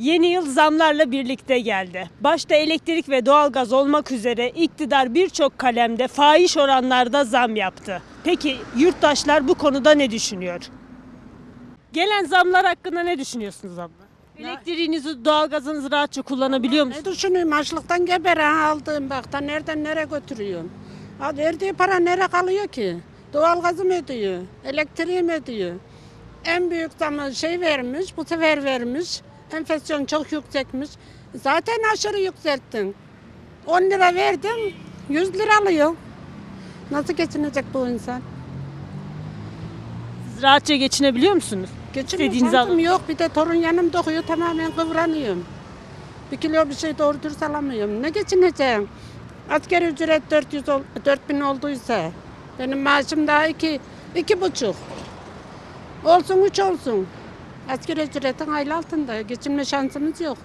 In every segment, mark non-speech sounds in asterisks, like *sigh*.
Yeni yıl zamlarla birlikte geldi. Başta elektrik ve doğalgaz olmak üzere iktidar birçok kalemde fahiş oranlarda zam yaptı. Peki yurttaşlar bu konuda ne düşünüyor? Gelen zamlar hakkında ne düşünüyorsunuz abla? Elektriğinizi, doğalgazınızı rahatça kullanabiliyor musunuz? Ne düşünüyorum açlıktan geberen aldığım bak da nereden nereye götürüyorum. Ha, verdiği para nereye kalıyor ki? Doğalgazı mı ödüyor? Elektriği mi ödüyor? En büyük zamı şey vermiş, bu sefer vermiş. Enflasyon çok yüksekmiş. Zaten aşırı yükselttin. 10 lira verdin, 100 lira alıyor. Nasıl geçinecek bu insan? Siz rahatça geçinebiliyor musunuz? Geçinme İstediğinizi şansım alın. yok. Bir de torun yanımda okuyor tamamen kıvranıyorum. Bir kilo bir şey doğru dürüst alamıyorum. Ne geçineceğim? Asgari ücret 400 ol, 4000 olduysa benim maaşım daha iki, iki buçuk. Olsun üç olsun. Asgari ücretin aylı altında. Geçinme şansımız yok.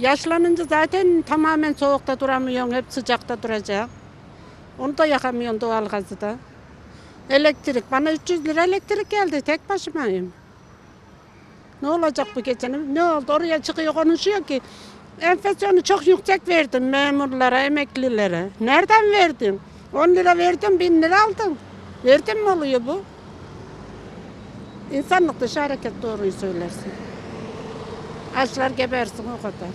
Yaşlanınca zaten tamamen soğukta duramıyorsun. Hep sıcakta duracak. Onu da yakamıyorsun doğalgazı da. Elektrik. Bana 300 lira elektrik geldi. Tek başımayım. Ne olacak bu gecenin? Ne oldu? Oraya çıkıyor konuşuyor ki enflasyonu çok yüksek verdim memurlara, emeklilere. Nereden verdin? 10 lira verdim, 1000 lira aldım. Verdim mi oluyor bu? İnsanlık dışı hareket doğruyu söylersin. Açlar gebersin o kadar.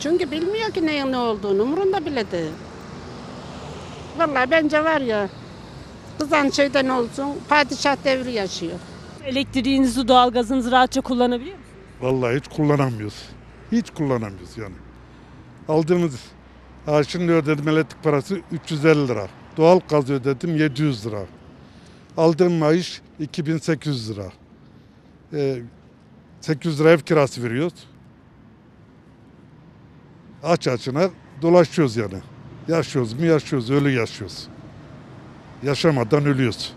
Çünkü bilmiyor ki neyin ne olduğunu. Umurunda bile değil. Vallahi bence var ya kızan şeyden olsun padişah devri yaşıyor. Elektriğinizi, doğalgazınızı rahatça kullanabiliyor musunuz? Vallahi hiç kullanamıyoruz. Hiç kullanamıyoruz yani. Aldığımız ha şimdi ödedim elektrik parası 350 lira. Doğal gaz ödedim 700 lira. Aldığım maaş 2800 lira. Ee, 800 lira ev kirası veriyoruz. Aç açına dolaşıyoruz yani. Yaşıyoruz mu yaşıyoruz, ölü yaşıyoruz. Yaşamadan ölüyoruz.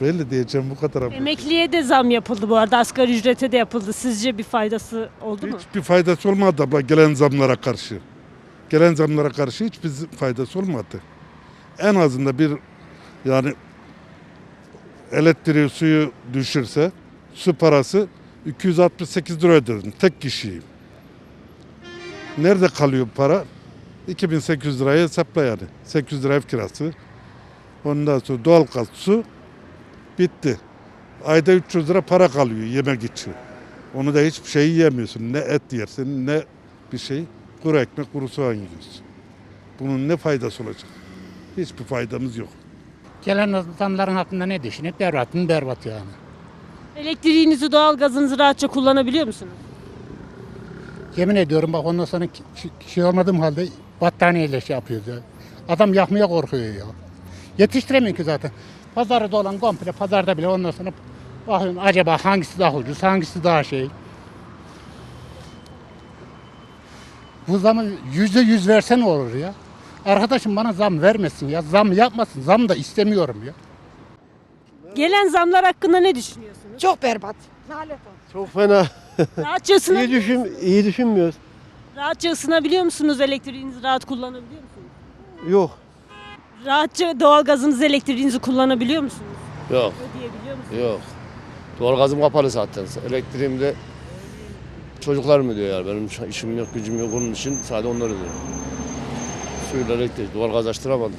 Belli diyeceğim bu kadar. Emekliye de zam yapıldı bu arada. Asgari ücrete de yapıldı. Sizce bir faydası oldu mu? Hiçbir faydası olmadı abla gelen zamlara karşı. Gelen zamlara karşı hiçbir faydası olmadı. En azından bir yani elektriği suyu düşürse su parası 268 lira ödedim tek kişiyim. Nerede kalıyor para? 2800 liraya hesapla yani. 800 lira ev kirası. Ondan sonra doğalgaz su bitti. Ayda 300 lira para kalıyor yemek için. Onu da hiçbir şey yiyemiyorsun. Ne et yersin ne bir şey. Kuru ekmek, kuru soğan yiyorsun. Bunun ne faydası olacak? Hiçbir faydamız yok. Gelen zamların hakkında ne düşünüp berbat mı berbat yani. Elektriğinizi, doğalgazınızı rahatça kullanabiliyor musunuz? Yemin ediyorum bak ondan sonra ki- ki- şey olmadığım halde battaniyeyle şey yapıyoruz ya. Adam yakmaya korkuyor ya. Yetiştiremiyor ki zaten. Pazarda olan komple pazarda bile ondan sonra bakıyorum acaba hangisi daha ucuz hangisi daha şey. Bu zamı yüzde yüz verse ne olur ya? Arkadaşım bana zam vermesin ya. Zam yapmasın. Zam da istemiyorum ya. Gelen zamlar hakkında ne düşünüyorsunuz? Çok berbat. Lanet olsun. Çok fena. Rahatça, *laughs* iyi düşün, iyi düşünmüyoruz. rahatça ısınabiliyor musunuz? Elektriğinizi rahat kullanabiliyor musunuz? Yok. Rahatça doğalgazınızı, elektriğinizi kullanabiliyor musunuz? Yok, Ödeyebiliyor musunuz? yok. Doğalgazım kapalı zaten. Elektriğim de çocuklar mı diyor yani. Benim işim yok, gücüm yok onun için sadece onları diyor. Suyla elektrik, doğalgaz açtıramadık.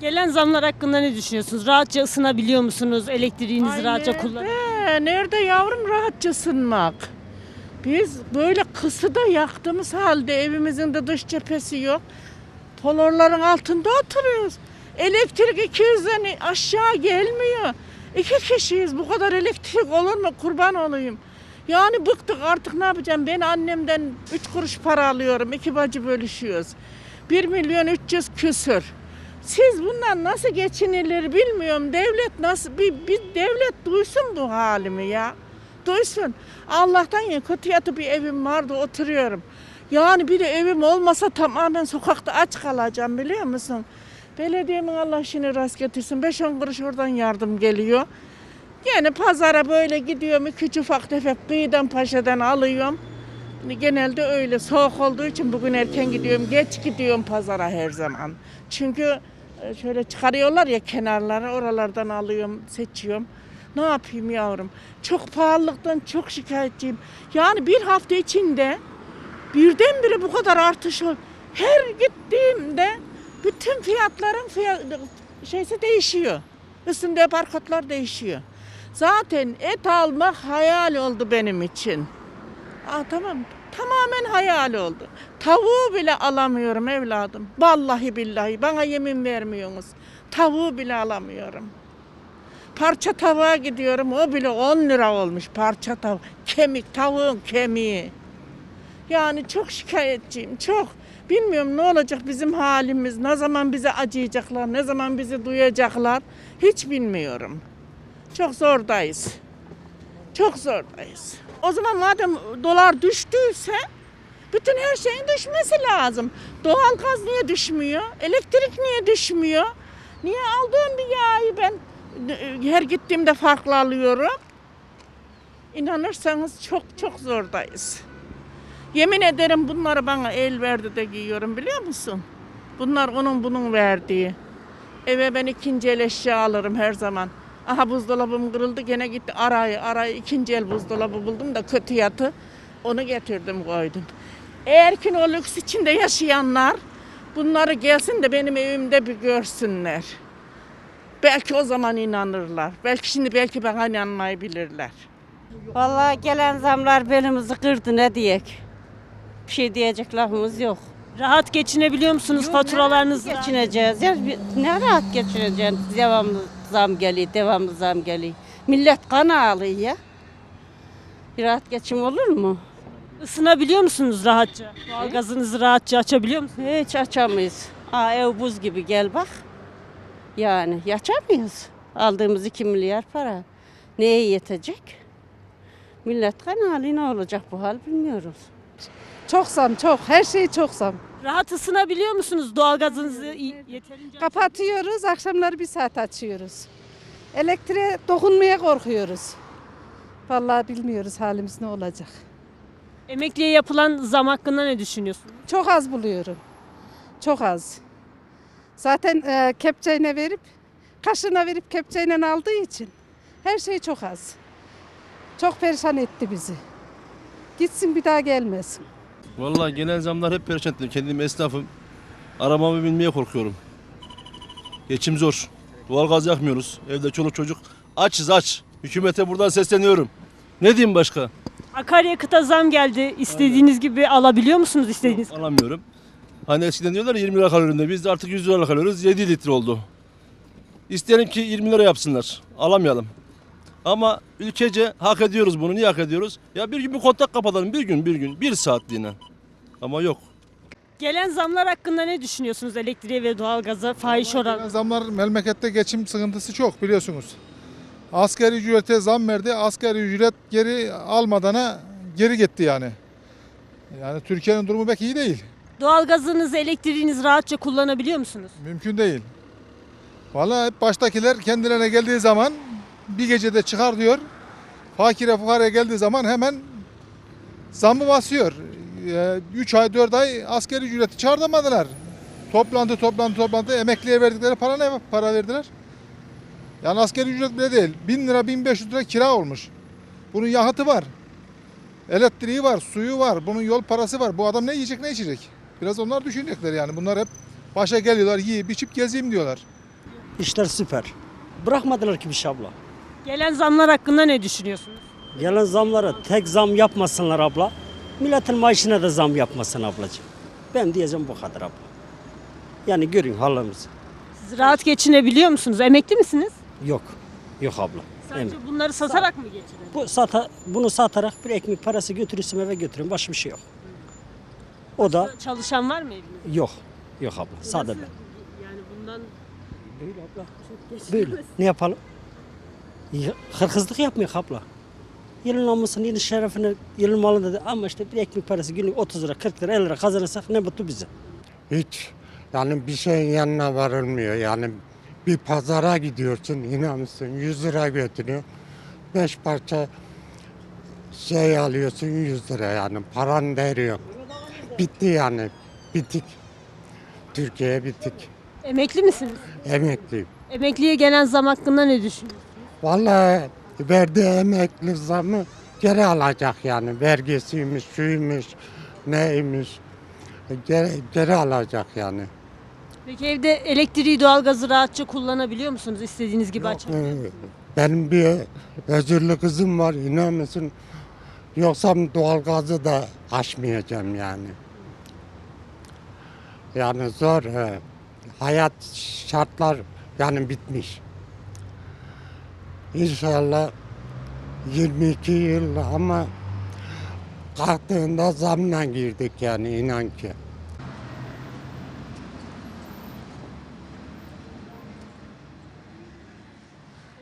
Gelen zamlar hakkında ne düşünüyorsunuz? Rahatça ısınabiliyor musunuz? Elektriğinizi Ay rahatça kullan. nerede? Nerede yavrum rahatça ısınmak? Biz böyle kısıda yaktığımız halde evimizin de dış cephesi yok. Polorların altında oturuyoruz. Elektrik 200'den aşağı gelmiyor. İki kişiyiz. Bu kadar elektrik olur mu? Kurban olayım. Yani bıktık artık ne yapacağım? Ben annemden 3 kuruş para alıyorum. İki bacı bölüşüyoruz. 1 milyon 300 küsür. Siz bundan nasıl geçinilir bilmiyorum. Devlet nasıl bir, bir devlet duysun bu halimi ya. Duysun. Allah'tan ya kötü yatı bir evim vardı oturuyorum. Yani bir de evim olmasa tamamen sokakta aç kalacağım biliyor musun? Belediyemin Allah işini rast getirsin. 5-10 kuruş oradan yardım geliyor. Yani pazara böyle gidiyorum. iki ufak tefek kıyıdan paşadan alıyorum. Genelde öyle soğuk olduğu için bugün erken gidiyorum. Geç gidiyorum pazara her zaman. Çünkü e, şöyle çıkarıyorlar ya kenarları oralardan alıyorum, seçiyorum. Ne yapayım yavrum? Çok pahalılıktan çok şikayetçiyim. Yani bir hafta içinde birdenbire bu kadar artış ol. Her gittiğimde bütün fiyatların fiyat, şeysi değişiyor. Üstünde barkodlar değişiyor. Zaten et almak hayal oldu benim için. Aa, tamam. Tamamen hayal oldu. Tavuğu bile alamıyorum evladım. Vallahi billahi bana yemin vermiyorsunuz. Tavuğu bile alamıyorum. Parça tavuğa gidiyorum o bile 10 lira olmuş parça tavuk. Kemik tavuğun kemiği. Yani çok şikayetçiyim çok. Bilmiyorum ne olacak bizim halimiz, ne zaman bize acıyacaklar, ne zaman bizi duyacaklar hiç bilmiyorum. Çok zordayız. Çok zordayız. O zaman madem dolar düştüyse bütün her şeyin düşmesi lazım. Doğalgaz niye düşmüyor? Elektrik niye düşmüyor? Niye aldığım bir yağı ben e, her gittiğimde farklı alıyorum? İnanırsanız çok çok zordayız. Yemin ederim bunları bana el verdi de giyiyorum biliyor musun? Bunlar onun bunun verdiği. Eve ben ikinci el eşya alırım her zaman. Aha buzdolabım kırıldı gene gitti arayı arayı ikinci el buzdolabı buldum da kötü yatı. Onu getirdim koydum. Eğer ki o lüks içinde yaşayanlar bunları gelsin de benim evimde bir görsünler. Belki o zaman inanırlar. Belki şimdi belki bana inanmayabilirler. Vallahi gelen zamlar belimizi kırdı ne diyek. Bir şey diyecek lafımız yok. Rahat geçinebiliyor musunuz faturalarınızla? Geçineceğiz. Ya, ne rahat geçineceğiz. Devamlı zam geliyor, devamlı zam geliyor. Millet kan ağlıyor ya. Bir rahat geçim olur mu? Isınabiliyor musunuz rahatça? Doğalgazınızı rahatça açabiliyor musunuz? Hiç açamayız. Aa, ev buz gibi gel bak. Yani açamıyoruz. Aldığımız 2 milyar para. Neye yetecek? Millet kan ağlıyor ne olacak bu hal bilmiyoruz. Çok zam çok. Her şey çok zam. Rahat ısınabiliyor musunuz doğalgazınızı yeterince? Kapatıyoruz, akşamları bir saat açıyoruz. Elektriğe dokunmaya korkuyoruz. Vallahi bilmiyoruz halimiz ne olacak. Emekliye yapılan zam hakkında ne düşünüyorsunuz? Çok az buluyorum. Çok az. Zaten e, kepçeyle verip, kaşına verip kepçeyle aldığı için her şey çok az. Çok perişan etti bizi. Gitsin bir daha gelmesin. Vallahi gelen zamlar hep perişan etti. Kendim esnafım. Arabamı binmeye korkuyorum. Geçim zor. Doğalgaz yakmıyoruz. Evde çoluk çocuk. Açız aç. Hükümete buradan sesleniyorum. Ne diyeyim başka? Akaryakıta zam geldi. İstediğiniz gibi alabiliyor musunuz istediğiniz? Alamıyorum. Hani eskiden diyorlar ya 20 lira kalorinde. Biz de artık 100 lira kalıyoruz. 7 litre oldu. İsteyelim ki 20 lira yapsınlar. Alamayalım. Ama ülkece hak ediyoruz bunu. Niye hak ediyoruz? Ya bir gün bir kontak kapatalım. Bir gün bir gün. Bir saatliğine. Ama yok. Gelen zamlar hakkında ne düşünüyorsunuz elektriğe ve doğalgaza fahiş oran? Zamlar memlekette geçim sıkıntısı çok biliyorsunuz. Asgari ücrete zam verdi. Asgari ücret geri almadana geri gitti yani. Yani Türkiye'nin durumu pek iyi değil. Doğalgazınızı, elektriğinizi rahatça kullanabiliyor musunuz? Mümkün değil. Vallahi hep baştakiler kendilerine geldiği zaman bir gecede çıkar diyor. Fakire fukaraya geldiği zaman hemen zammı basıyor. 3 ay 4 ay asgari ücreti çağırmadılar. Toplantı toplantı toplantı emekliye verdikleri para ne para verdiler? Yani asgari ücret bile değil. 1000 lira 1500 lira kira olmuş. Bunun yakıtı var. Elektriği var, suyu var, bunun yol parası var. Bu adam ne yiyecek ne içecek? Biraz onlar düşünecekler yani. Bunlar hep başa geliyorlar, yiyip içip gezeyim diyorlar. İşler süper. Bırakmadılar ki bir şey abla. Gelen zamlar hakkında ne düşünüyorsunuz? Gelen zamlara tek zam yapmasınlar abla. Milletin maaşına da zam yapmasın ablacığım. Ben diyeceğim bu kadar abla. Yani görün halimizi. Siz rahat geçinebiliyor musunuz? Emekli misiniz? Yok. Yok abla. Sadece bunları satarak mı geçirin? Bu sata, bunu satarak bir ekmek parası götürürsün eve götürün. Başka bir şey yok. O da Çalışan var mı evinizde? yok. Yok abla. Sade ben. Yani bundan Böyle abla. Böyle. Ne yapalım? Ya, Hırkızlık yapmıyor abla. Yılın namusunu, yılın şerefini, yılın malını dedi. Ama işte bir ekmek parası günlük 30 lira, 40 lira, 50 lira kazanırsak ne mutlu bize. Hiç yani bir şeyin yanına varılmıyor. Yani bir pazara gidiyorsun inanırsın 100 lira götürüyor. 5 parça şey alıyorsun 100 lira yani paran değeri yok. Bitti yani bitik. Türkiye bitik. emekli misiniz? Emekliyim. Emekliye gelen zam hakkında ne düşünüyorsunuz? Vallahi verdiği emekli zamı geri alacak yani. Vergisiymiş, şuymuş, neymiş. Geri, geri alacak yani. Peki evde elektriği, doğalgazı rahatça kullanabiliyor musunuz? İstediğiniz gibi açın. Ee, Benim bir özürlü kızım var inanır mısın? Yoksa doğalgazı da açmayacağım yani. Yani zor. he. Hayat şartlar yani bitmiş. İnşallah 22 yıl ama kalktığında zamla girdik yani inan ki.